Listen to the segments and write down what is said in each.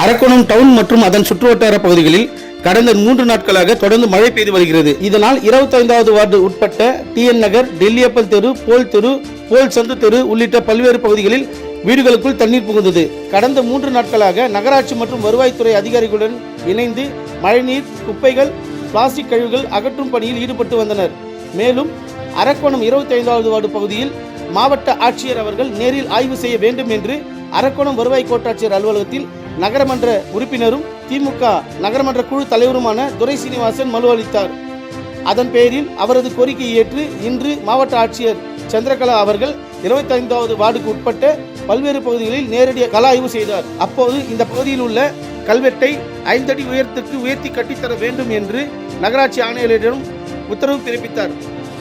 Arakkonam down மற்றும் அதன் சுற்றுவட்டார பகுதிகளில் கடந்த மூன்று நாட்களாக தொடர்ந்து மழை பெய்து வருகிறது. இதனால் இருபத்தைந்தாவது வார்டு உட்பட்ட டிஎன் நகர் டெல்லியப்பல் தெரு போல் தெரு போல் சந்து தெரு உள்ளிட்ட பல்வேறு பகுதிகளில் வீடுகளுக்குள் தண்ணீர் புகுந்தது. கடந்த மூன்று நாட்களாக நகராட்சி மற்றும் வருவாய்த்துறை அதிகாரிகளுடன் இணைந்து மழைநீர் குப்பைகள் பிளாஸ்டிக் கழிவுகள் அகற்றும் பணியில் ஈடுபட்டு வந்தனர். மேலும் அரக்கோணம் இருபத்தி ஐந்தாவது வார்டு பகுதியில் மாவட்ட ஆட்சியர் அவர்கள் நேரில் ஆய்வு செய்ய வேண்டும் என்று அரக்கோணம் வருவாய் கோட்டாட்சியர் அலுவலகத்தில் நகரமன்ற உறுப்பினரும் திமுக நகரமன்ற குழு தலைவருமான துரை சீனிவாசன் மனு அளித்தார். அதன் பேரில் அவரது கோரிக்கையை ஏற்று இன்று மாவட்ட ஆட்சியர் சந்திரகலா அவர்கள் இருபத்தி ஐந்தாவது வார்டுக்கு உட்பட்ட பல்வேறு பகுதிகளில் நேரடி கல ஆய்வு செய்தார். அப்போது இந்த பகுதியில் உள்ள கல்வெட்டை ஐந்தடி உயரத்திற்கு உயர்த்தி கட்டித்தர வேண்டும் என்று நகராட்சி ஆணையரிடம் உத்தரவு பிறப்பித்தார்.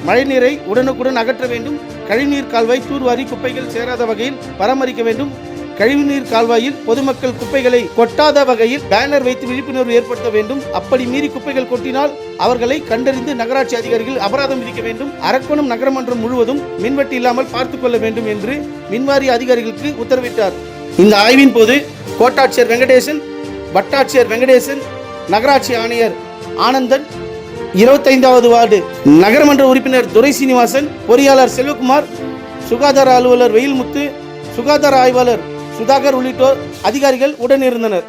மழைநீரை உடனுக்குடன் அகற்ற வேண்டும். கழிநீர் கால்வாய் தூர்வாரி குப்பைகள் சேராத வகையில் பராமரிக்க வேண்டும். கழிவுநீர் கால்வாயில் பொதுமக்கள் குப்பைகளை கொட்டாத வகையில் பேனர் வைத்து விழிப்புணர்வு ஏற்படுத்த வேண்டும். அப்படி மீறி குப்பைகள் கொட்டினால் அவர்களை கண்டறிந்து நகராட்சி அதிகாரிகள் அபராதம் விதிக்க வேண்டும். அரக்கோணம் நகரமன்றம் முழுவதும் மின்வெட்டு இல்லாமல் பார்த்துக் கொள்ள வேண்டும் என்று மின்வாரிய அதிகாரிகளுக்கு உத்தரவிட்டார். இந்த ஆய்வின் போது கோட்டாட்சியர் வெங்கடேசன் வட்டாட்சியர் வெங்கடேசன் நகராட்சி ஆணையர் ஆனந்தன் இருபத்தைந்தாவது வார்டு நகரமன்ற உறுப்பினர் துரை சீனிவாசன் பொறியாளர் செல்வகுமார் சுகாதார அலுவலர் வெயில்முத்து சுகாதார ஆய்வாளர் சுதாகர் உள்ளிட்டோர் அதிகாரிகள் உடனிருந்தனர்.